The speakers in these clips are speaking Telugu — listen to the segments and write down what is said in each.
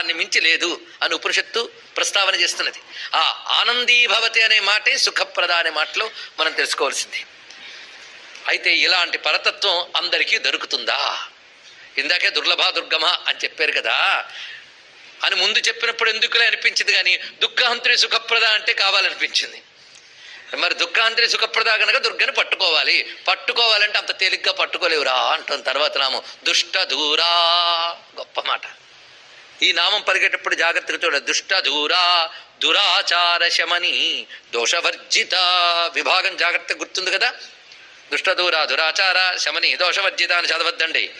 దాన్ని మించి లేదు అని ఉపనిషత్తు ప్రస్తావన చేస్తున్నది. ఆ ఆనందీభవతి అనే మాటే సుఖప్రద అనే మాటలో మనం తెలుసుకోవాల్సింది. అయితే ఇలాంటి పరతత్వం అందరికీ దొరుకుతుందా? ఇందాకే దుర్లభ దుర్గమ అని చెప్పారు కదా. అని ముందు చెప్పినప్పుడు ఎందుకులే అనిపించింది కానీ దుఃఖహంత్రి సుఖప్రద అంటే కావాలనిపించింది. మరి దుఃఖాంతరి సుఖప్రదా కనుక దుర్గని పట్టుకోవాలి. పట్టుకోవాలంటే అంత తేలిగ్గా పట్టుకోలేవురా అంటాం. తర్వాత నాము దుష్ట దూరా గొప్ప మాట. ఈ నామం పరిగేటప్పుడు జాగ్రత్తగా చూడ. దుష్ట దూరా దురాచార శమని దోషవర్జిత విభాగం జాగ్రత్త గుర్తుంది కదా? దుష్ట దూరా దురాచార శమని దోషవర్జిత అని చదవద్దండి.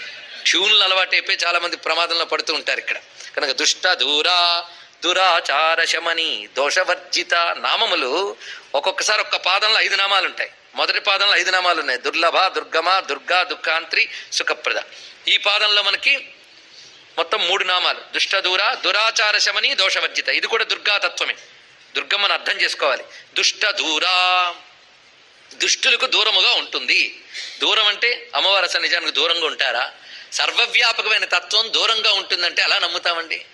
ట్యూన్లు అలవాటు అయిపోయి చాలా మంది ప్రమాదంలో పడుతూ ఉంటారు ఇక్కడ. కనుక దుష్ట దూరా దురాచార శమని దోషవర్జిత నామములు ఒక్కొక్కసారి ఒక్క పాదంలో ఐదు నామాలు ఉంటాయి. మొదటి పాదంలో ఐదు నామాలు ఉన్నాయి. దుర్లభ దుర్గమ దుర్గా దుఃఖాంత్రి సుఖప్రద. ఈ పాదంలో మనకి మొత్తం మూడు నామాలు. దుష్టదూర దురాచార శమని దోషవర్జిత. ఇది కూడా దుర్గా తత్వమే. దుర్గమ్మను అర్థం చేసుకోవాలి. దుష్ట దూరా దుష్టులకు దూరముగా ఉంటుంది. దూరం అంటే అమ్మవారు అసలు నిజానికి దూరంగా ఉంటారా? సర్వవ్యాపకమైన తత్వం దూరంగా ఉంటుందంటే అలా నమ్ముతామండి.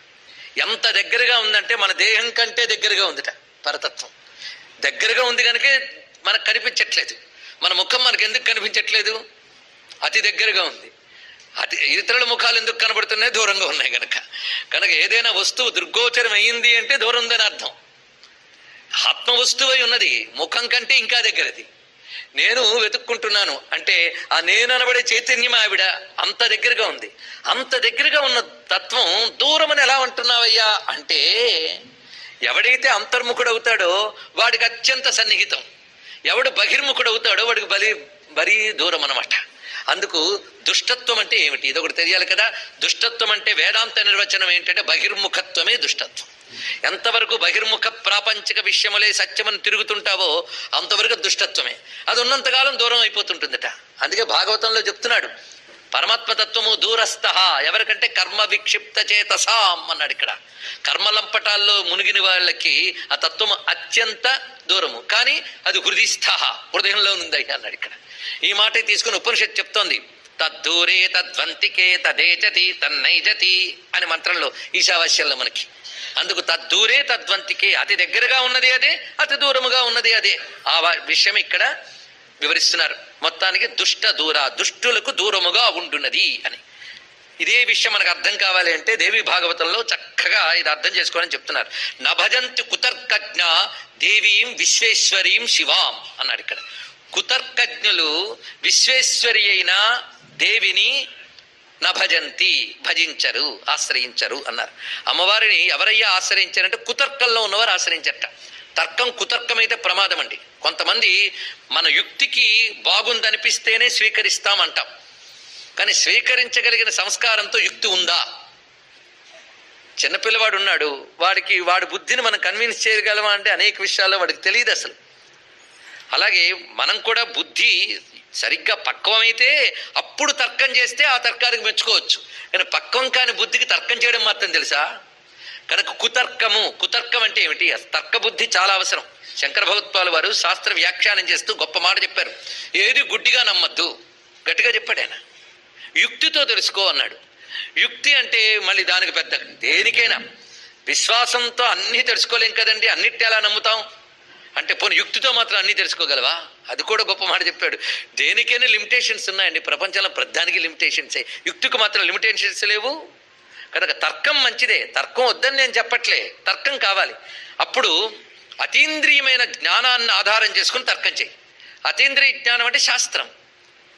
ఎంత దగ్గరగా ఉందంటే మన దేహం కంటే దగ్గరగా ఉందిట పరతత్వం. దగ్గరగా ఉంది కనుక మనకు కనిపించట్లేదు. మన ముఖం మనకు ఎందుకు కనిపించట్లేదు? అతి దగ్గరగా ఉంది. అది ఇతరుల ముఖాలు ఎందుకు కనబడుతున్నాయి? దూరంగా ఉన్నాయి కనుక కనుక ఏదైనా వస్తువు దుర్గోచరం అయ్యింది అంటే దూరం ఉందని అర్థం. ఆత్మ వస్తువై ఉన్నది ముఖం కంటే ఇంకా దగ్గరది. నేను వెతుక్కుంటున్నాను అంటే ఆ నేను అనబడే చైతన్యం ఆవిడ అంత దగ్గరగా ఉంది. అంత దగ్గరగా ఉన్న తత్వం దూరమని ఎలా అంటున్నావయ్యా? అంటే ఎవడైతే అంతర్ముఖుడు అవుతాడో వాడికి అత్యంత సన్నిహితం. ఎవడు బహిర్ముఖుడవుతాడో వాడికి బలి బరీ దూరం అనమాట అందుకు దుష్టత్వం అంటే ఏమిటి? ఇది ఒకటి తెలియాలి కదా. దుష్టత్వం అంటే వేదాంత నిర్వచనం ఏంటంటే బహిర్ముఖత్వమే దుష్టత్వం. ఎంతవరకు బహిర్ముఖ ప్రాపంచిక విషయములే సత్యమని తిరుగుతుంటావో అంతవరకు దుష్టత్వమే. అది ఉన్నంతకాలం దూరం అయిపోతుంటుందట. అందుకే భాగవతంలో చెప్తున్నాడు పరమాత్మతత్వము దూరస్థ. ఎవరికంటే కర్మ విక్షిప్త చేతసాం అన్నాడు ఇక్కడ. కర్మలంపటాల్లో మునిగిన వాళ్ళకి ఆ తత్వము అత్యంత దూరము. కానీ అది హృదిస్థ హృదయంలో ఉంది అన్నాడు ఇక్కడ. ఈ మాట తీసుకుని ఉపనిషత్ చెప్తోంది. తద్దూరే తద్వంతికే తదేచతి తన్నైజతి అని మంత్రంలో ఈశావాస్యంలో మనకి. అందుకు తద్దూరే తద్వంతికే అతి దగ్గరగా ఉన్నది అదే అతి దూరముగా ఉన్నది అదే. ఆ విషయం ఇక్కడ వివరిస్తున్నారు. మొత్తానికి దుష్ట దూర దుష్టులకు దూరముగా ఉండున్నది అని. ఇదే విషయం మనకు అర్థం కావాలి అంటే దేవి భాగవతంలో చక్కగా ఇది అర్థం చేసుకోవాలని చెప్తున్నారు. నభజంతి కుతర్కజ్ఞ దేవీం విశ్వేశ్వరీం శివాం అన్నాడు ఇక్కడ. కుతర్కజ్ఞులు విశ్వేశ్వరి అయిన దేవిని నభజంతి భజించరు ఆశ్రయించరు అన్నారు. అమ్మవారిని ఎవరయ్యా ఆశ్రయించారంటే కుతర్కంలో ఉన్నవారు ఆశ్రయించట. తర్కం కుతర్కమైతే ప్రమాదం అండి. కొంతమంది మన యుక్తికి బాగుందనిపిస్తేనే స్వీకరిస్తామంటాం. కానీ స్వీకరించగలిగిన సంస్కారంతో యుక్తి ఉందా? చిన్నపిల్లవాడు ఉన్నాడు వాడికి వాడి బుద్ధిని మనం కన్విన్స్ చేయగలమా అంటే అనేక విషయాల్లో వాడికి తెలియదు అసలు. అలాగే మనం కూడా బుద్ధి సరిగ్గా పక్వమైతే అప్పుడు తర్కం చేస్తే ఆ తర్కానికి మెచ్చుకోవచ్చు. కానీ పక్వం కాని బుద్ధికి తర్కం చేయడం మాత్రం తెలుసా? కనుక కుతర్కము కుతర్కం అంటే ఏమిటి? తర్క బుద్ధి చాలా అవసరం. శంకర భగవత్పాలు వారు శాస్త్ర వ్యాఖ్యానం చేస్తూ గొప్ప మాట చెప్పారు. ఏది గుడ్డిగా నమ్మద్దు. గట్టిగా చెప్పాడు ఆయన. యుక్తితో తెలుసుకో అన్నాడు. యుక్తి అంటే మళ్ళీ దానికి పెద్ద దేనికైనా. విశ్వాసంతో అన్నీ తెలుసుకోలేం కదండి. అన్నిటి ఎలా నమ్ముతాం? అంటే పోనీ యుక్తితో మాత్రం అన్నీ తెలుసుకోగలవా? అది కూడా గొప్ప మాట చెప్పాడు. దేనికైనా లిమిటేషన్స్ ఉన్నాయండి. ప్రపంచంలో ప్రధానికి లిమిటేషన్సే యుక్తికి మాత్రం లిమిటేషన్స్ లేవు. కనుక తర్కం మంచిదే. తర్కం వద్దని నేను చెప్పట్లే. తర్కం కావాలి. అప్పుడు అతీంద్రియమైన జ్ఞానాన్ని ఆధారం చేసుకుని తర్కం చేయి. అతీంద్రియ జ్ఞానం అంటే శాస్త్రం.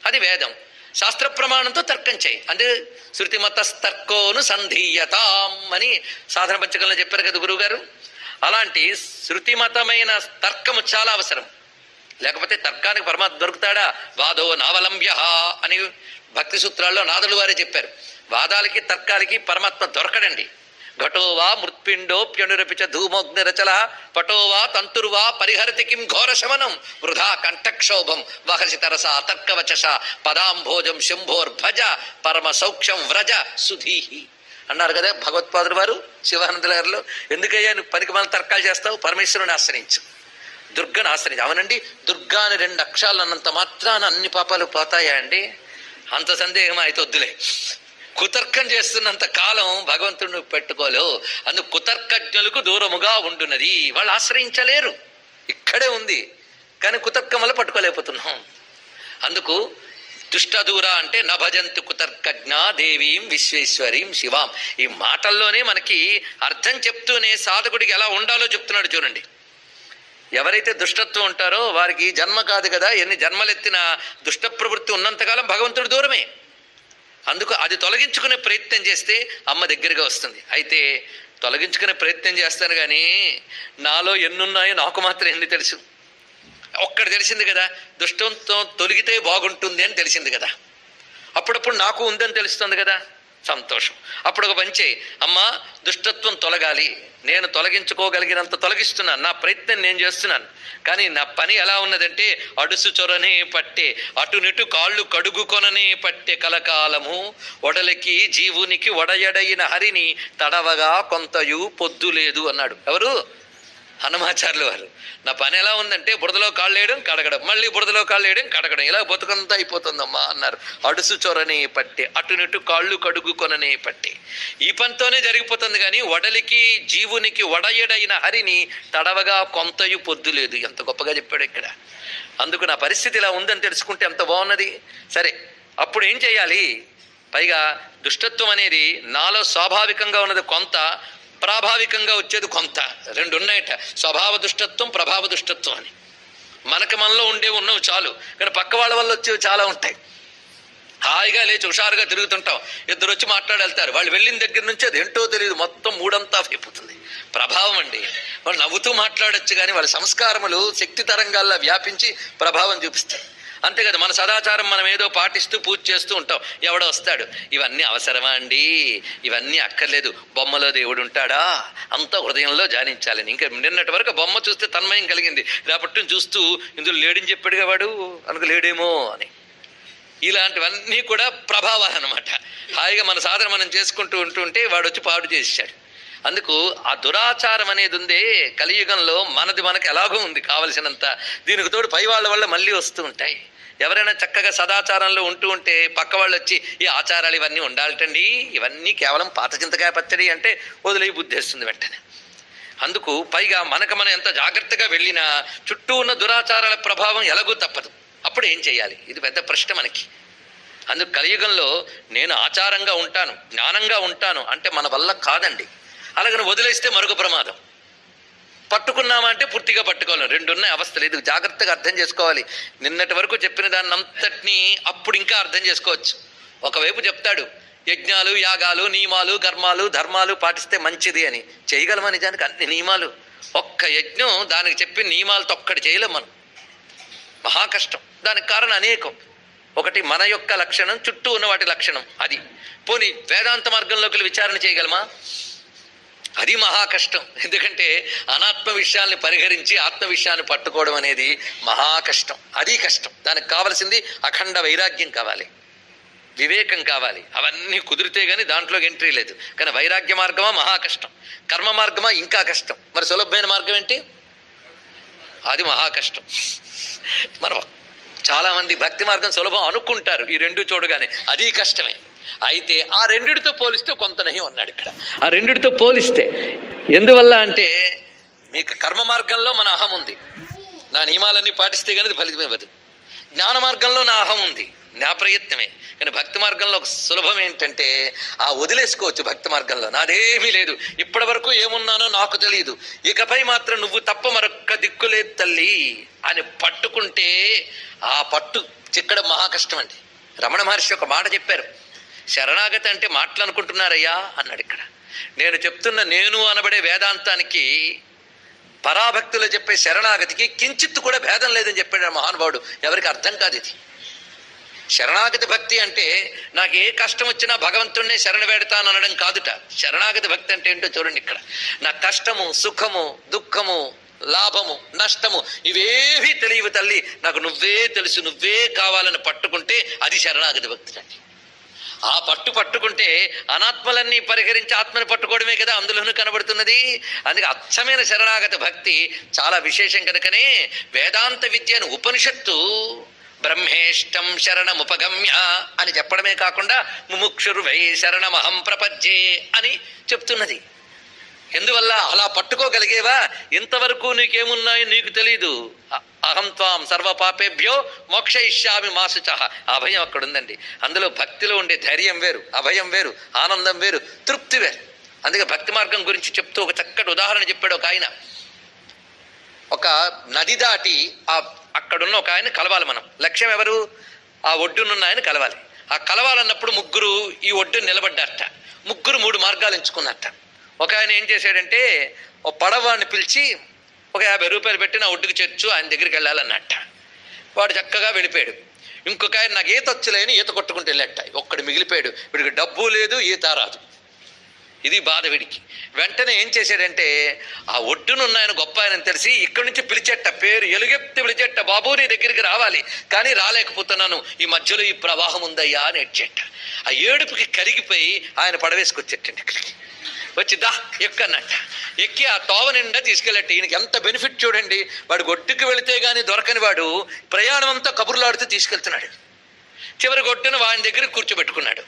అది వేదం. శాస్త్ర ప్రమాణంతో తర్కం చేయి. అంటే శృతిమతస్తర్కోను సంధీయతాం అని సాధన పంచకంలో చెప్పారు కదా గురువుగారు. అలాంటి శృతిమతమైన తర్కము చాలా అవసరం. లేకపోతే తర్కానికి పరమాత్మ దొరుకుతాడా? వాదో నావలంబ్య అని భక్తి సూత్రాల్లో నాదులు వారే చెప్పారు. వాదాలకి తర్కాలకి పరమాత్మ దొరకడండి. ఘటోవా మృత్పిండో ప్యణురపిచ ధూమోగ్నిరచల పటోవా తంతుర్వా పరిహరతి కిం ఘోర శమనం వృధా కంఠక్షోభం వహసి తరస తర్కవచస పదాంభోజం శంభోర్భజ పరమ సౌఖ్యం వ్రజ సుధీహి. అన్నారు కదా భగవత్పాదులు వారు శివానంద గారిలో ఎందుకయ్యా నువ్వు పనికి మన తర్కాలు చేస్తావు? పరమేశ్వరుని ఆశ్రయించు. దుర్గను ఆశ్రయించు. అవునండి దుర్గా అని రెండు అక్షరాలు అన్నంత మాత్రాన అన్ని పాపాలు పోతాయా అండి? అంత సందేహం అయితే వద్దులే. కుతర్కం చేస్తున్నంత కాలం భగవంతుడిని పెట్టుకోలేవు. అందుకు కుతర్కజ్ఞులకు దూరముగా ఉండున్నది. వాళ్ళు ఆశ్రయించలేరు. ఇక్కడే ఉంది. కానీ కుతర్కం వల్ల పట్టుకోలేకపోతున్నాం. అందుకు దుష్టదూర అంటే నభజంతు కుతర్కజ్ఞ దేవీం విశ్వేశ్వరీం శివాం. ఈ మాటల్లోనే మనకి అర్థం చెప్తూనే సాధకుడికి ఎలా ఉండాలో చెప్తున్నాడు చూడండి. ఎవరైతే దుష్టత్వం ఉంటారో వారికి జన్మ కాదు కదా ఎన్ని జన్మలెత్తిన దుష్ట ప్రవృత్తి ఉన్నంతకాలం భగవంతుడు దూరమే. అందుకు అది తొలగించుకునే ప్రయత్నం చేస్తే అమ్మ దగ్గరగా వస్తుంది. అయితే తొలగించుకునే ప్రయత్నం చేస్తాను కానీ నాలో ఎన్నున్నాయో నాకు మాత్రం ఎన్ని తెలుసు? ఒక్కడ తెలిసింది కదా దుష్టంతో తొలగితే బాగుంటుంది అని తెలిసింది కదా. అప్పుడప్పుడు నాకు ఉందని తెలుస్తుంది కదా సంతోషం. అప్పుడు ఒక పంచే అమ్మా దుష్టత్వం తొలగాలి. నేను తొలగించుకోగలిగినంత తొలగిస్తున్నాను. నా ప్రయత్నం నేను చేస్తున్నాను. కానీ నా పని ఎలా ఉన్నదంటే అడుసు చొరనే పట్టే అటునిటు కాళ్ళు కడుగుకొననే పట్టే కలకాలము. ఒడలికి జీవునికి ఒడయడైన హరిని తడవగా కొంతయు పొద్దు లేదు అన్నాడు. ఎవరు? హనుమాచార్యులు వారు. నా పని ఎలా ఉందంటే బురదలో కాళ్ళు వేయడం కడగడం. మళ్ళీ బురదలో కాళ్ళు వేయడం కడగడం. ఇలా బతుకంతా అయిపోతుందమ్మా అన్నారు. అడుసు చొరని పట్టే అటునిటు కాళ్ళు కడుగుకొననే పట్టే. ఈ పనితోనే జరిగిపోతుంది కానీ వడలికి జీవునికి వడయడైన హరిని తడవగా కొంతయు పొద్దు లేదు. ఎంత గొప్పగా చెప్పాడు ఇక్కడ. అందుకు నా పరిస్థితి ఇలా ఉందని తెలుసుకుంటే ఎంత బాగున్నది? సరే అప్పుడు ఏం చేయాలి? పైగా దుష్టత్వం అనేది నాలో స్వాభావికంగా ఉన్నది కొంత ప్రాభావికంగా వచ్చేది కొంత. రెండు ఉన్నాయట. స్వభావ దుష్టత్వం ప్రభావ దుష్టత్వం అని. మనకి మనలో ఉండేవి ఉన్నవి చాలు. కానీ పక్క వాళ్ళ వల్ల వచ్చేవి చాలా ఉంటాయి. హాయిగా లేచి హుషారుగా తిరుగుతుంటాం. ఇద్దరు వచ్చి మాట్లాడెళ్తారు. వాళ్ళు వెళ్ళిన దగ్గర నుంచి అది ఏంటో తెలియదు. మొత్తం మూడంతా అయిపోతుంది. ప్రభావం అండి. వాళ్ళు నవ్వుతూ మాట్లాడచ్చు కానీ వాళ్ళ సంస్కారములు శక్తి తరంగాల్లో వ్యాపించి ప్రభావం చూపిస్తాయి. అంతే కదా మన సదాచారం మనం ఏదో పాటిస్తూ పూజ చేస్తూ ఉంటాం. ఎవడో వస్తాడు. ఇవన్నీ అవసరమా అండి? ఇవన్నీ అక్కర్లేదు. బొమ్మలో దేవుడు ఉంటాడా? అంతా హృదయంలో జానించాలని ఇంకా నిన్నటి వరకు బొమ్మ చూస్తే తన్మయం కలిగింది. రేపటి నుంచి చూస్తూ ఇందులో లేడని చెప్పాడుగా వాడు? అనుకు లేడేమో అని. ఇలాంటివన్నీ కూడా ప్రభావాలు అనమాట హాయిగా మన సాధన మనం చేసుకుంటూ ఉంటుంటే వాడు వచ్చి పాడు చేశాడు అందుకు ఆ దురాచారం అనేది ఉందే కలియుగంలో మనది మనకు ఎలాగో ఉంది కావలసినంత. దీనికి తోడు పై వాళ్ళ వల్ల మళ్ళీ వస్తూ ఉంటాయి. ఎవరైనా చక్కగా సదాచారంలో ఉంటూ ఉంటే పక్క వాళ్ళు వచ్చి ఈ ఆచారాలు ఇవన్నీ ఉండాలటండి. ఇవన్నీ కేవలం పాత చింతకాయ పచ్చడి అంటే వదిలే బుద్ధేస్తుంది వెంటనే. అందుకు పైగా మనకు మనం ఎంత జాగ్రత్తగా వెళ్ళినా చుట్టూ ఉన్న దురాచారాల ప్రభావం ఎలాగూ తప్పదు. అప్పుడు ఏం చేయాలి? ఇది పెద్ద ప్రశ్న మనకి. అందుకు కలియుగంలో నేను ఆచారంగా ఉంటాను జ్ఞానంగా ఉంటాను అంటే మన వల్ల కాదండి. అలాగని వదిలేస్తే మరొక ప్రమాదం. పట్టుకున్నామంటే పూర్తిగా పట్టుకోవాలి. రెండున్నాయి అవస్థలు ఇది జాగ్రత్తగా అర్థం చేసుకోవాలి. నిన్నటి వరకు చెప్పిన దాన్ని అంతటినీ అప్పుడు ఇంకా అర్థం చేసుకోవచ్చు. ఒకవైపు చెప్తాడు యజ్ఞాలు యాగాలు నియమాలు కర్మాలు ధర్మాలు పాటిస్తే మంచిది అని. చేయగలమా నిజానికి? అన్ని నియమాలు. ఒక్క యజ్ఞం దానికి చెప్పిన నియమాలతో ఒక్కటి చేయలేం మనం. మహాకష్టం దానికి కారణం అనేకం. ఒకటి మన యొక్క లక్షణం చుట్టూ ఉన్న వాటి లక్షణం. అది. పోనీ వేదాంత మార్గంలోకి విచారణ చేయగలమా? అది మహా కష్టం. ఎందుకంటే అనాత్మ విషయాల్ని పరిహరించి ఆత్మ విషయాన్ని పట్టుకోవడం అనేది మహా కష్టం. అది కష్టం. దానికి కావలసింది అఖండ వైరాగ్యం కావాలి. వివేకం కావాలి. అవన్నీ కుదిరితే కానీ దాంట్లోకి ఎంట్రీ లేదు. కానీ వైరాగ్య మార్గమా మహా కష్టం. కర్మ మార్గమా ఇంకా కష్టం. మరి సులభమైన మార్గం ఏంటి? అది మహా కష్టం. మనం చాలామంది భక్తి మార్గం సులభం అనుకుంటారు. ఈ రెండు చూడగానే. అది కష్టమే. అయితే ఆ రెండిటితో పోలిస్తే కొంత నయం అన్నాడు ఇక్కడ. ఆ రెండిటితో పోలిస్తే ఎందువల్ల అంటే మీకు కర్మ మార్గంలో మన అహం ఉంది. నా నియమాలన్నీ పాటిస్తే కానీ ఫలితం ఇవ్వదు జ్ఞాన మార్గంలో నా అహం ఉంది. నా ప్రయత్నమే. కానీ భక్తి మార్గంలో ఒక సులభం ఏంటంటే ఆ వదిలేసుకోవచ్చు భక్తి మార్గంలో. నాదేమీ లేదు. ఇప్పటి వరకు ఏమున్నానో నాకు తెలియదు ఇకపై మాత్రం నువ్వు తప్ప మరొక్క దిక్కులేదు తల్లి అని పట్టుకుంటే ఆ పట్టు చిక్కడం మహా కష్టం అండి. రమణ మహర్షి ఒక మాట చెప్పారు. శరణాగతి అంటే మాటలు అనుకుంటున్నారయ్యా అన్నాడు ఇక్కడ. నేను చెప్తున్న నేను అనబడే వేదాంతానికి పరాభక్తులు చెప్పే శరణాగతికి కించిత్తు కూడా భేదం లేదని చెప్పాడు మహానుభావుడు. ఎవరికి అర్థం కాదు ఇది. శరణాగతి భక్తి అంటే నాకు ఏ కష్టం వచ్చినా భగవంతుడినే శరణ వేడతాను అనడం కాదుట. శరణాగతి భక్తి అంటే ఏంటో చూడండి ఇక్కడ. నా కష్టము సుఖము దుఃఖము లాభము నష్టము ఇవేవి తెలియవు తల్లి. నాకు నువ్వే తెలుసు నువ్వే కావాలని పట్టుకుంటే అది శరణాగతి భక్తి అండి. ఆ పట్టు పట్టుకుంటే అనాత్మలన్నీ పరిహరించి ఆత్మని పట్టుకోవడమే కదా అందులోనూ కనబడుతున్నది. అందుకే అచ్చమైన శరణాగత భక్తి చాలా విశేషం కనుకనే వేదాంత విద్యను ఉపనిషత్తు బ్రహ్మేష్టం శరణముపగమ్య అని చెప్పడమే కాకుండా ముముక్షుర్వై శరణమహం ప్రపజ్జే అని చెప్తున్నది. ఎందువల్ల అలా పట్టుకోగలిగేవా? ఇంతవరకు నీకేమున్నాయో నీకు తెలీదు. అహం త్వాం సర్వ పాపేభ్యో మోక్షయిష్యామి మాసుచ. అభయం అక్కడ ఉందండి అందులో భక్తిలో ఉండే ధైర్యం వేరు అభయం వేరు ఆనందం వేరు తృప్తి వేరు. అందుకే భక్తి మార్గం గురించి చెప్తూ ఒక చక్కటి ఉదాహరణ చెప్పాడు ఒక ఆయన. ఒక నది దాటి ఆ అక్కడున్న ఒక ఆయన కలవాలి మనం. లక్ష్యం ఎవరు? ఆ ఒడ్డునున్న ఆయన కలవాలి. ఆ కలవాలన్నప్పుడు ముగ్గురు ఈ ఒడ్డు నిలబడ్డారట. ముగ్గురు మూడు మార్గాలు ఎంచుకున్నారట. ఒక ఆయన ఏం చేశాడంటే ఓ పడవాన్ని పిలిచి ఒక యాభై రూపాయలు పెట్టి నా ఒడ్డుకు చేర్చు ఆయన దగ్గరికి వెళ్ళాలన్నట్ట. వాడు చక్కగా వెళ్ళిపోయాడు. ఇంకొక ఆయన నాకు ఈత వచ్చలేని ఈత కొట్టుకుంటూ వెళ్ళాట ఒక్కడు మిగిలిపోయాడు. వీడికి డబ్బు లేదు ఈత రాదు. ఇది బాధ వీడికి. వెంటనే ఏం చేశాడంటే ఆ ఒడ్డునున్న ఆయన గొప్ప ఆయన తెలిసి ఇక్కడి నుంచి పిలిచెట్ట పేరు ఎలుగెత్తి పిలిచెట్ట బాబు నీ దగ్గరికి రావాలి. కానీ రాలేకపోతున్నాను. ఈ మధ్యలో ఈ ప్రవాహం ఉందయ్యా అని ఏడ్చేట. ఆ ఏడుపుకి కరిగిపోయి ఆయన పడవేసుకొచ్చేటండి ఇక్కడికి వచ్చి దా ఎక్కన్నట్ట ఎక్కి ఆ తోవ నిండా తీసుకెళ్ళట్టు ఈయనకి ఎంత బెనిఫిట్ చూడండి. వాడు ఒడ్డుకు వెళితే కానీ దొరకని వాడు ప్రయాణం అంతా కబుర్లాడుతూ తీసుకెళ్తున్నాడు. చివరి కొట్టును వాని దగ్గర కూర్చోబెట్టుకున్నాడు.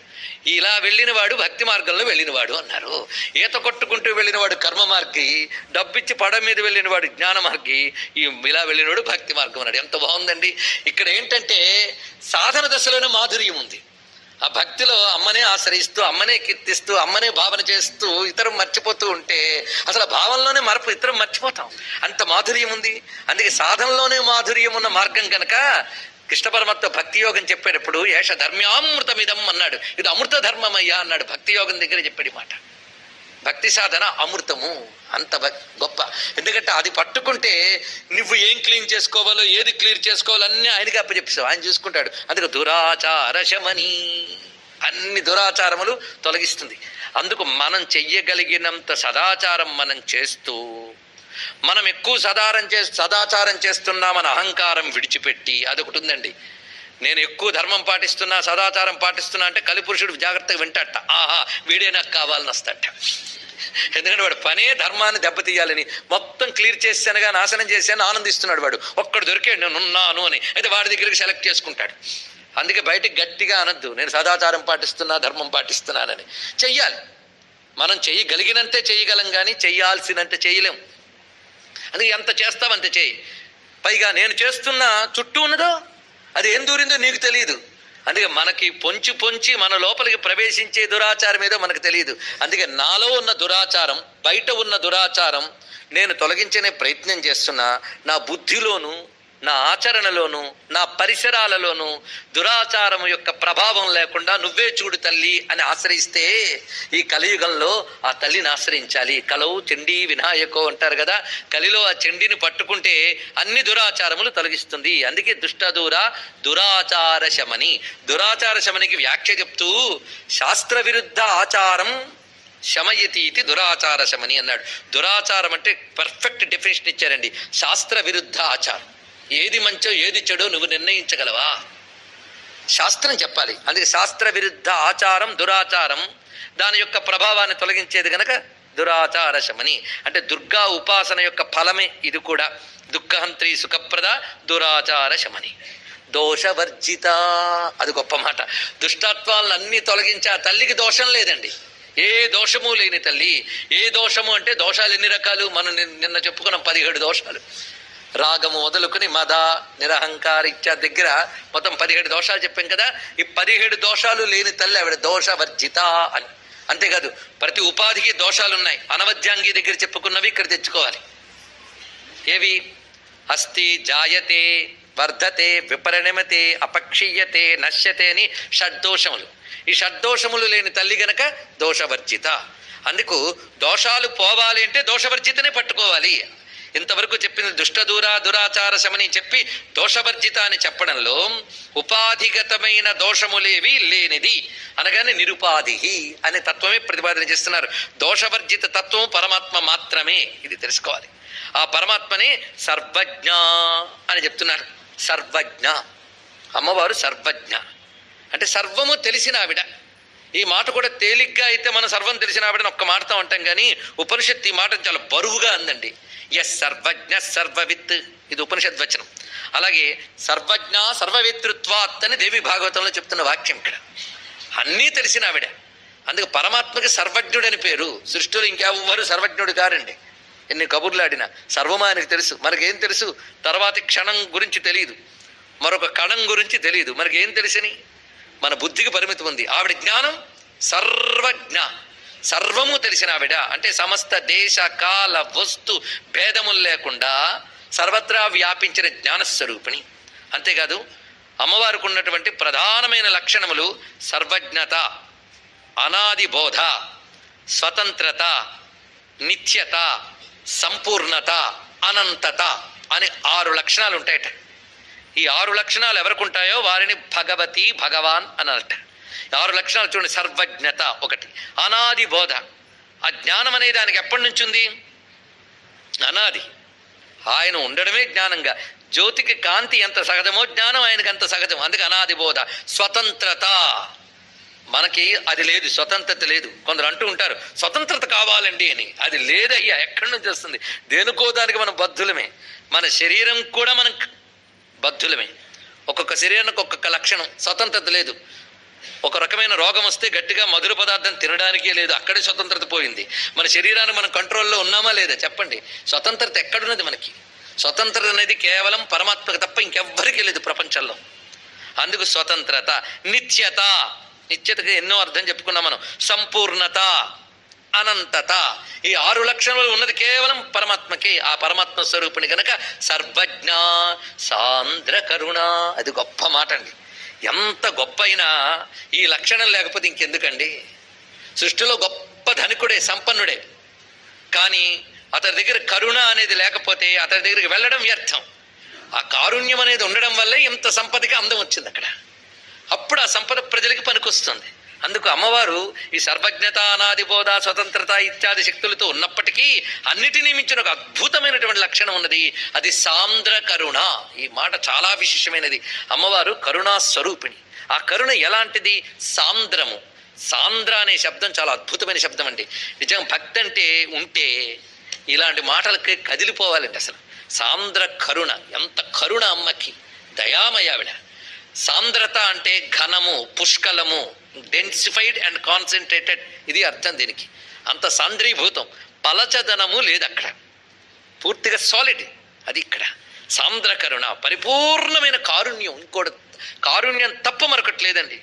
ఇలా వెళ్ళిన వాడు భక్తి మార్గంలో వెళ్ళినవాడు అన్నారు. ఈత కొట్టుకుంటూ వెళ్ళినవాడు కర్మ మార్గి డబ్బిచ్చి పడ మీద వెళ్ళినవాడు జ్ఞాన మార్గి ఈ ఇలా వెళ్ళినవాడు భక్తి మార్గం అన్నాడు. ఎంత బాగుందండి. ఇక్కడ ఏంటంటే సాధన దశలోనే మాధుర్యం ఉంది. ఆ భక్తిలో అమ్మనే ఆశ్రయిస్తూ అమ్మనే కీర్తిస్తూ అమ్మనే భావన చేస్తూ ఇతరం మర్చిపోతూ ఉంటే అసలు భావనలోనే భావంలోనే మరపు ఇతరం మర్చిపోతాం. అంత మాధుర్యం ఉంది. అందుకే సాధనలోనే మాధుర్యం ఉన్న మార్గం కనుక కృష్ణ పరమాత్మ భక్తి యోగం చెప్పేటప్పుడు ఏష ధర్మ్యామృతమిదం అన్నాడు. ఇది అమృత ధర్మమయ్యా అన్నాడు. భక్తి యోగం దగ్గర చెప్పాడు మాట. భక్తి సాధన అమృతము అంత గొప్ప. ఎందుకంటే అది పట్టుకుంటే నువ్వు ఏం క్లీన్ చేసుకోవాలో ఏది క్లియర్ చేసుకోవాలో అన్నీ ఆయనకి అప్పచెప్పిస్తావు. ఆయన చూసుకుంటాడు. అందుకు దురాచార శమని. అన్ని దురాచారములు తొలగిస్తుంది. అందుకు మనం చెయ్యగలిగినంత సదాచారం మనం చేస్తూ మనం ఎక్కువ సదారం చే సదాచారం చేస్తున్నామని అహంకారం విడిచిపెట్టి అదొకటి ఉందండి. నేను ఎక్కువ ధర్మం పాటిస్తున్నా సదాచారం పాటిస్తున్నా అంటే కలిపురుషుడు జాగ్రత్తగా వింటట. ఆహా వీడే నాకు కావాలని వస్తట ఎందుకంటే వాడు పనే ధర్మాన్ని దెబ్బతీయాలని మొత్తం క్లియర్ చేశానుగా నాశనం చేశాను ఆనందిస్తున్నాడు వాడు. ఒక్కడు దొరికాడు నేను ఉన్నాను అని. అయితే వాడి దగ్గరికి సెలెక్ట్ చేసుకుంటాడు. అందుకే బయటికి గట్టిగా అనద్దు. నేను సదాచారం పాటిస్తున్నా ధర్మం పాటిస్తున్నానని. చెయ్యాలి. మనం చెయ్యగలిగినంతే చేయగలం కానీ చెయ్యాల్సినంత చేయలేం అందుకే ఎంత చేస్తావు అంత చేయి పైగా నేను చేస్తున్న చుట్టూ ఉన్నదో అది ఏం దూరిందో నీకు తెలియదు అందుకే మనకి పొంచి పొంచి మన లోపలికి ప్రవేశించే దురాచారం ఏదో మనకు తెలియదు అందుకే నాలో ఉన్న దురాచారం బయట ఉన్న దురాచారం నేను తొలగించనే ప్రయత్నం చేస్తున్నా నా బుద్ధిలోను నా ఆచరణలోను నా పరిసరాలలోను దురాచారం యొక్క ప్రభావం లేకుండా నువ్వే చూడు తల్లి అని ఆశ్రయిస్తే ఈ కలియుగంలో ఆ తల్లిని ఆశ్రయించాలి. కలవు చెండి వినాయకో అంటారు కదా కలిలో ఆ చెండిని పట్టుకుంటే అన్ని దురాచారములు తొలగిస్తుంది. అందుకే దుష్ట దూర దురాచార శమని. దురాచార శమనికి వ్యాఖ్య చెప్తూ శాస్త్ర విరుద్ధ ఆచారం శమయతి ఇది దురాచార శమని అన్నాడు. దురాచారం అంటే పర్ఫెక్ట్ డెఫినేషన్ ఇచ్చారండి. శాస్త్ర విరుద్ధ ఆచారం. ఏది మంచో ఏది చెడో నువ్వు నిర్ణయించగలవా? శాస్త్రం చెప్పాలి. అందుకే శాస్త్ర విరుద్ధ ఆచారం దురాచారం దాని యొక్క ప్రభావాన్ని తొలగించేది గనక దురాచార శమని. అంటే దుర్గా ఉపాసన యొక్క ఫలమే ఇది కూడా. దుఃఖహంత్రి సుఖప్రద దురాచార శమని. దోషవర్జిత. అది గొప్ప మాట. దుష్టత్వాలను అన్ని తొలగించి ఆ తల్లికి దోషం లేదండి. ఏ దోషము లేని తల్లి. ఏ దోషము అంటే దోషాలు ఎన్ని రకాలు? మనం నిన్న చెప్పుకున్నాం పదిహేడు దోషాలు. రాగము వదులుకుని మద నిరహంకారిత్య దగ్గర మొత్తం పదిహేడు దోషాలు చెప్పాం కదా. ఈ పదిహేడు దోషాలు లేని తల్లి ఆవిడ దోషవర్జిత అని. అంతేకాదు ప్రతి ఉపాధికి దోషాలు ఉన్నాయి అనవద్యాంగి దగ్గర చెప్పుకున్నవి ఇక్కడ తెచ్చుకోవాలి. ఏవి? అస్తి జాయతే వర్ధతే విపరిణమతే అపక్షీయతే నశ్యతే అని షడ్దోషములు. ఈ షడ్దోషములు లేని తల్లి గనక దోషవర్జిత. అందుకు దోషాలు పోవాలి అంటే దోషవర్జితనే పట్టుకోవాలి. ఇంతవరకు చెప్పింది దుష్టదూర దురాచార శమని చెప్పి దోషవర్జిత అని చెప్పడంలో ఉపాధిగతమైన దోషములేవి లేనిది. అనగానే నిరుపాధి అనే తత్వమే ప్రతిపాదన చేస్తున్నారు. దోషవర్జిత తత్వం పరమాత్మ మాత్రమే ఇది తెలుసుకోవాలి. ఆ పరమాత్మనే సర్వజ్ఞ అని చెప్తున్నారు. సర్వజ్ఞ. అమ్మవారు సర్వజ్ఞ. అంటే సర్వము తెలిసిన ఆవిడ. ఈ మాట కూడా తేలిగ్గా అయితే మనం సర్వం తెలిసిన ఆవిడని ఒక్క మాటతో అంటాం కానీ ఉపనిషత్తు ఈ మాట చాలా బరువుగా అందండి. ఎస్ సర్వజ్ఞ సర్వవిత్. ఇది ఉపనిషద్వచనం. అలాగే సర్వజ్ఞ సర్వవేతృత్వాత్ అని దేవి భాగవతంలో చెప్తున్న వాక్యం ఇక్కడ. అన్నీ తెలిసిన ఆవిడ. అందుకు పరమాత్మకి సర్వజ్ఞుడని పేరు. సృష్టిలో ఇంకెవ్వరు సర్వజ్ఞుడు కారండి. ఎన్ని కబుర్లాడిన సర్వమానికి సర్వమా ఆయనకు తెలుసు. మనకేం తెలుసు? తర్వాతి క్షణం గురించి తెలియదు మరొక కణం గురించి తెలియదు మనకేం తెలిసని? మన బుద్ధికి పరిమితి ఉంది ఆవిడ జ్ఞానం సర్వజ్ఞ. సర్వము తెలిసిన ఆవిడ అంటే సమస్త దేశ కాల వస్తు భేదములు లేకుండా సర్వత్రా వ్యాపించిన జ్ఞానస్వరూపిణి. అంతేకాదు అమ్మవారికి ఉన్నటువంటి ప్రధానమైన లక్షణములు సర్వజ్ఞత అనాది బోధ స్వతంత్రత నిత్యత సంపూర్ణత అనంతత అని ఆరు లక్షణాలు ఉంటాయట ఈ ఆరు లక్షణాలు ఎవరికి ఉంటాయో వారిని భగవతి భగవాన్ అని అంటారు ఆరు లక్షణాలు చూడండి. సర్వజ్ఞత ఒకటి. అనాది బోధ. ఆ జ్ఞానం అనే దానికి ఎప్పటి నుంచి ఉంది? అనాది. ఆయన ఉండడమే జ్ఞానంగా. జ్యోతికి కాంతి ఎంత సహజమో జ్ఞానం ఆయనకి అంత సహజం. అందుకే అనాది బోధ. స్వతంత్రత. మనకి అది లేదు. స్వతంత్రత లేదు. కొందరు అంటూ ఉంటారు స్వతంత్రత కావాలండి అని. అది లేదయ్యా. ఎక్కడి నుంచి వస్తుంది? దేనికో దానికి మనం బద్ధులమే. మన శరీరం కూడా మనం బద్ధులమే. ఒక్కొక్క శరీరానికి ఒక్కొక్క లక్షణం. స్వతంత్రత లేదు. ఒక రకమైన రోగం వస్తే గట్టిగా మధుర పదార్థం తినడానికే లేదు అక్కడే స్వతంత్రత పోయింది. మన శరీరాన్ని మనం కంట్రోల్లో ఉన్నామా లేదా చెప్పండి. స్వతంత్రత ఎక్కడున్నది మనకి? స్వతంత్రత అనేది కేవలం పరమాత్మకు తప్ప ఇంకెవ్వరికీ లేదు ప్రపంచంలో. అందుకు స్వతంత్రత నిత్యత. నిత్యతకి ఎన్నో అర్థం చెప్పుకున్నాం మనం. సంపూర్ణత అనంతత. ఈ ఆరు లక్షణాలు ఉన్నది కేవలం పరమాత్మకే. ఆ పరమాత్మ స్వరూపుని కనుక సర్వజ్ఞ సాంద్ర కరుణ. అది గొప్ప మాట అండి. ఎంత గొప్ప అయినా ఈ లక్షణం లేకపోతే ఇంకెందుకండి? సృష్టిలో గొప్ప ధనికుడే సంపన్నుడే. కానీ అతని దగ్గర కరుణ అనేది లేకపోతే అతని దగ్గరికి వెళ్ళడం వ్యర్థం. ఆ కారుణ్యం అనేది ఉండడం వల్లే ఇంత సంపదకి అందం వచ్చింది అక్కడ. అప్పుడు ఆ సంపద ప్రజలకి పనికొస్తుంది. అందుకు అమ్మవారు ఈ సర్వజ్ఞత అనాది బోధ స్వతంత్రత ఇత్యాది శక్తులతో ఉన్నప్పటికీ అన్నిటినీ మించిన ఒక అద్భుతమైనటువంటి లక్షణం ఉన్నది. అది సాంద్ర కరుణ. ఈ మాట చాలా విశేషమైనది. అమ్మవారు కరుణా స్వరూపిణి. ఆ కరుణ ఎలాంటిది? సాంద్రము. సాంద్ర అనే శబ్దం చాలా అద్భుతమైన శబ్దం అండి. నిజంగా భక్తి అంటే ఉంటే ఇలాంటి మాటలకి కదిలిపోవాలండి అసలు. సాంద్ర కరుణ. ఎంత కరుణ అమ్మకి. దయామయ ఆవిడ. సాంద్రత అంటే ఘనము పుష్కలము. డెన్సిఫైడ్ అండ్ కాన్సన్ట్రేటెడ్ ఇది అర్థం దీనికి. అంత సాంద్రీభూతం. పలచదనము లేదు అక్కడ. పూర్తిగా సాలిడ్ అది ఇక్కడ. సాంద్ర కరుణ పరిపూర్ణమైన కారుణ్యం. ఇంకోటి కారుణ్యం తప్ప మరొకటి లేదండి.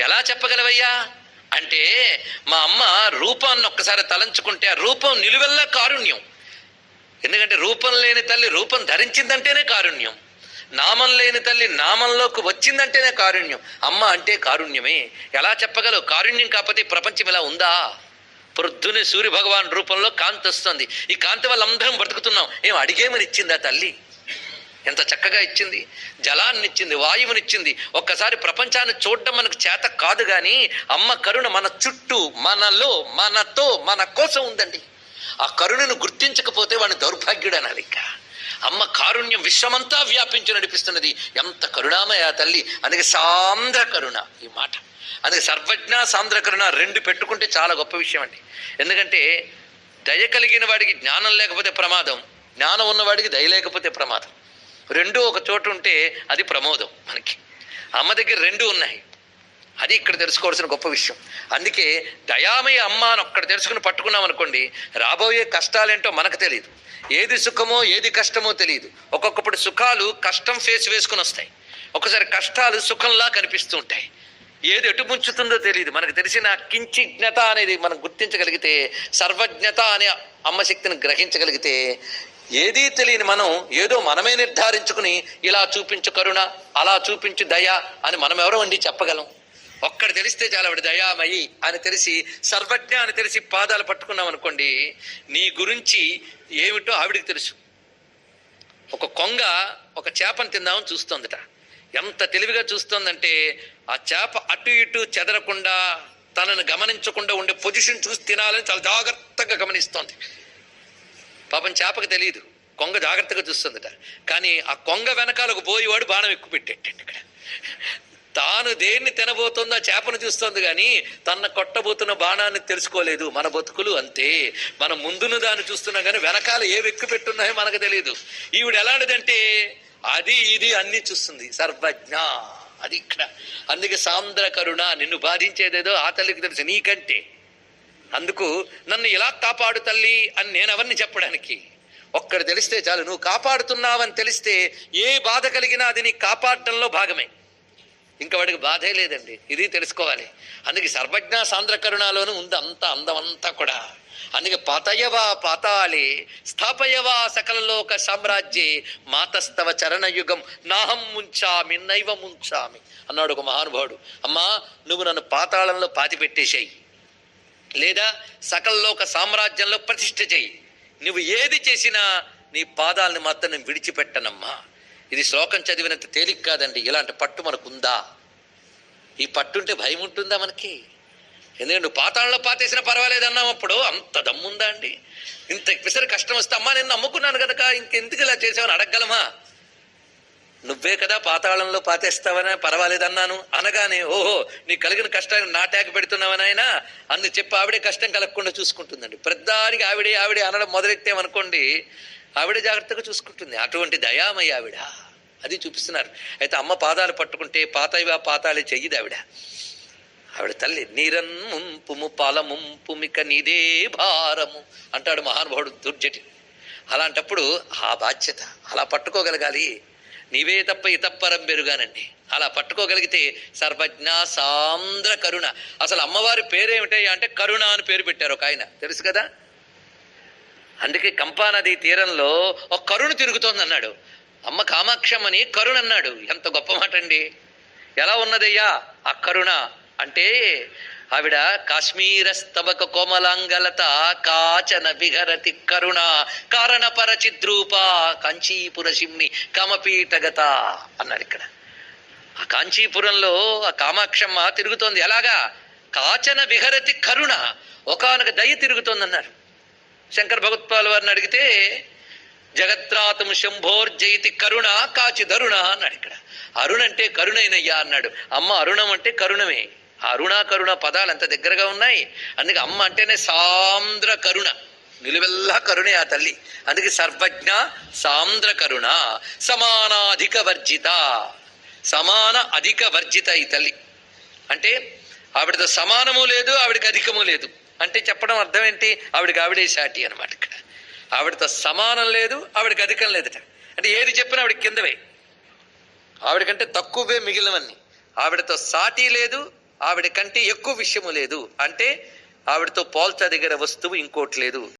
ఎలా చెప్పగలవయ్యా? అంటే మా అమ్మ రూపాన్ని ఒక్కసారి తలంచుకుంటే ఆ రూపం నిలువెల్లా కారుణ్యం. ఎందుకంటే రూపం లేని తల్లి రూపం ధరించిందంటేనే కారుణ్యం. నామం లేని తల్లి నామంలోకి వచ్చిందంటేనే కారుణ్యం. అమ్మ అంటే కారుణ్యమే. ఎలా చెప్పగలవు? కారుణ్యం కాకపోతే ప్రపంచం ఇలా ఉందా? ప్రొద్దునే సూర్య భగవాన్ రూపంలో కాంతి వస్తుంది. ఈ కాంతి వల్ల అందరం బ్రతుకుతున్నాం. ఏం అడిగేమని ఇచ్చిందా తల్లి? ఎంత చక్కగా ఇచ్చింది. జలాన్ని ఇచ్చింది వాయువునిచ్చింది ఒక్కసారి ప్రపంచాన్ని చూడడం మనకు చేత కాదు కానీ అమ్మ కరుణ మన చుట్టూ మనలో మనతో మన కోసం ఉందండి. ఆ కరుణను గుర్తించకపోతే వాడిని దౌర్భాగ్యుడు అనాలి ఇంకా అమ్మ కారుణ్యం విశ్వమంతా వ్యాపించి నడిపిస్తున్నది. ఎంత కరుణామయ తల్లి. అందుకే సాంద్ర కరుణ ఈ మాట. అందుకే సర్వజ్ఞ సాంద్ర కరుణ రెండు పెట్టుకుంటే చాలా గొప్ప విషయం అండి. ఎందుకంటే దయ కలిగిన వాడికి జ్ఞానం లేకపోతే ప్రమాదం జ్ఞానం ఉన్నవాడికి దయ లేకపోతే ప్రమాదం. రెండు ఒక చోట ఉంటే అది ప్రమోదం మనకి. అమ్మ దగ్గర రెండు ఉన్నాయి. అది ఇక్కడ తెలుసుకోవాల్సిన గొప్ప విషయం. అందుకే దయామయ అమ్మ అని ఒక్కడ తెలుసుకుని పట్టుకున్నాం అనుకోండి రాబోయే కష్టాలేంటో మనకు తెలియదు ఏది సుఖమో ఏది కష్టమో తెలియదు ఒక్కొక్కప్పుడు సుఖాలు కష్టం ఫేస్ వేసుకుని వస్తాయి. ఒకసారి కష్టాలు సుఖంలా కనిపిస్తూ ఉంటాయి. ఏది ఎటు ముంచుతుందో తెలియదు మనకు తెలిసిన కించిజ్ఞత అనేది మనం గుర్తించగలిగితే సర్వజ్ఞత అనే అమ్మ శక్తిని గ్రహించగలిగితే ఏదీ తెలియని మనం ఏదో మనమే నిర్ధారించుకుని ఇలా చూపించు కరుణ అలా చూపించు దయ అని మనం ఎవరో అండి చెప్పగలం? ఒక్కడ తెలిస్తే చాలా ఆవిడ దయామయి అని తెలిసి సర్వజ్ఞ అని తెలిసి పాదాలు పట్టుకున్నాం అనుకోండి నీ గురించి ఏమిటో ఆవిడికి తెలుసు. ఒక కొంగ ఒక చేపను తిందామని చూస్తోందట. ఎంత తెలివిగా చూస్తోందంటే ఆ చేప అటు ఇటు చెదరకుండా తనను గమనించకుండా ఉండే పొజిషన్ చూసి తినాలని చాలా జాగ్రత్తగా గమనిస్తోంది. పాపం చేపకు తెలియదు కొంగ జాగ్రత్తగా చూస్తుందట. కానీ ఆ కొంగ వెనకాలకు పోయేవాడు బాణం ఎక్కువ పెట్టేటండి ఇక్కడ. తాను దేన్ని తినబోతుందో చేపను చూస్తోంది కానీ తన కొట్టబోతున్న బాణాన్ని తెలుసుకోలేదు. మన బతుకులు అంతే. మనం ముందును దాన్ని చూస్తున్నాం కానీ వెనకాల ఏ వెక్కు పెట్టున్నాయో మనకు తెలియదు ఈవిడ ఎలాంటిదంటే అది ఇది అన్ని చూస్తుంది. సర్వజ్ఞ. అది ఇక్కడ. అందుకే సాంద్ర కరుణ నిన్ను బాధించేదేదో ఆ తల్లికి తెలుసు. నీకంటే. అందుకు నన్ను ఇలా కాపాడు తల్లి అని నేను అవన్నీ చెప్పడానికి? ఒక్కడు తెలిస్తే చాలు. నువ్వు కాపాడుతున్నావని తెలిస్తే ఏ బాధ కలిగినా అది నీ కాపాడటంలో భాగమే. ఇంకా వాడికి బాధే లేదండి. ఇది తెలుసుకోవాలి. అందుకే సర్వజ్ఞ సాంద్ర కరుణాలోనూ ఉంది అంత అందం అంతా కూడా. అందుకే పాతయవా పాతాళే స్థాపయవా సకలలోక సామ్రాజ్యే మాతస్తవ చరణయుగం నాహం ముంచామి నైవ ముంచామి అన్నాడు ఒక మహానుభావుడు. అమ్మా నువ్వు నన్ను పాతాళంలో పాతి పెట్టేసేయి లేదా సకలలోక సామ్రాజ్యంలో ప్రతిష్ఠ చెయ్యి నువ్వు ఏది చేసినా నీ పాదాలను మాత్రం నేను విడిచిపెట్టనమ్మా. ఇది శ్లోకం చదివినంత తేలిక కాదండి. ఇలాంటి పట్టు మనకుందా? ఈ పట్టుంటే భయం ఉంటుందా మనకి? ఎందుకంటే నువ్వు పాతాళంలో పాతేసినా పర్వాలేదు అన్నాం అప్పుడు. అంత దమ్ముందా అండి? ఇంత పిసరి కష్టం వస్తే అమ్మా నేను నమ్ముకున్నాను కనుక ఇంకెందుకు ఇలా చేసావని అడగగలమా? నువ్వే కదా పాతాళంలో పాతేస్తావనే పర్వాలేదన్నాను. అనగానే ఓహో నీ కలిగిన కష్టాన్ని నా ట్యాగ్ పెడుతున్నావనాయనా అందు చెప్పి ఆవిడే కష్టం కలగకుండా చూసుకుంటుందండి. ప్రతిదానికి ఆవిడే ఆవిడే అనడం మొదలెట్టామనుకోండి ఆవిడ జాగ్రత్తగా చూసుకుంటుంది. అటువంటి దయామయ్య ఆవిడ. అది చూపిస్తున్నారు. అయితే అమ్మ పాదాలు పట్టుకుంటే పాతయివా పాతాలే చెయ్యిది ఆవిడ. ఆవిడ తల్లి నీరన్ ముంపుము పాల ముంపుమిక నీదే భారము అంటాడు మహానుభావుడు దుర్జటి. అలాంటప్పుడు ఆ బాధ్యత అలా పట్టుకోగలగాలి. నీవే తప్ప ఇతప్పరం పెరుగానండి అలా పట్టుకోగలిగితే సర్వజ్ఞ సాంద్ర కరుణ. అసలు అమ్మవారి పేరేమిటయ్యా అంటే కరుణ అని పేరు పెట్టారు ఒక ఆయన. తెలుసు కదా? అందుకే కంపానది తీరంలో ఒక కరుణ తిరుగుతోంది అన్నాడు అమ్మ కామాక్షమ్మని కరుణ అన్నాడు ఎంత గొప్ప మాట అండి ఎలా ఉన్నదయ్యా ఆ కరుణ? అంటే ఆవిడ కాశ్మీర స్తబక కోమలాంగలత కాచన విహరతి కరుణ కారణ పరచిద్రూప కాంచీపుర సిమ్ని కమపీటగత అన్నాడు ఇక్కడ. ఆ కాంచీపురంలో ఆ కామాక్షమ్మ తిరుగుతోంది. ఎలాగా? కాచన విహరతి కరుణ. ఒకనొక దయ తిరుగుతోందన్నారు. శంకర భగవత్పాల్ వారిని అడిగితే జగత్రాతం శంభోర్జయితి కరుణ కాచి దరుణ అన్నాడు ఇక్కడ. అరుణ అంటే కరుణైనయ్యా అన్నాడు. అమ్మ అరుణం అంటే కరుణమే. అరుణ కరుణ పదాలు ఎంత దగ్గరగా ఉన్నాయి. అందుకే అమ్మ అంటేనే సాంద్ర కరుణ. నిలువెల్లా కరుణే ఆ తల్లి. అందుకే సర్వజ్ఞ సాంద్ర కరుణ. సమానాధిక వర్జిత. సమాన అధిక వర్జిత ఈ తల్లి. అంటే ఆవిడతో సమానము లేదు ఆవిడకి అధికము లేదు. అంటే చెప్పడం అర్థం ఏంటి? ఆవిడకి ఆవిడే సాటి అనమాట ఇక్కడ. ఆవిడతో సమానం లేదు ఆవిడకి అధికం లేదట. అంటే ఏది చెప్పినా ఆవిడ కిందవే. ఆవిడకంటే తక్కువే మిగిలినవన్నీ. ఆవిడతో సాటి లేదు ఆవిడ కంటే ఎక్కువ విషయము లేదు. అంటే ఆవిడతో పోల్చదగిన వస్తువు ఇంకోటి లేదు.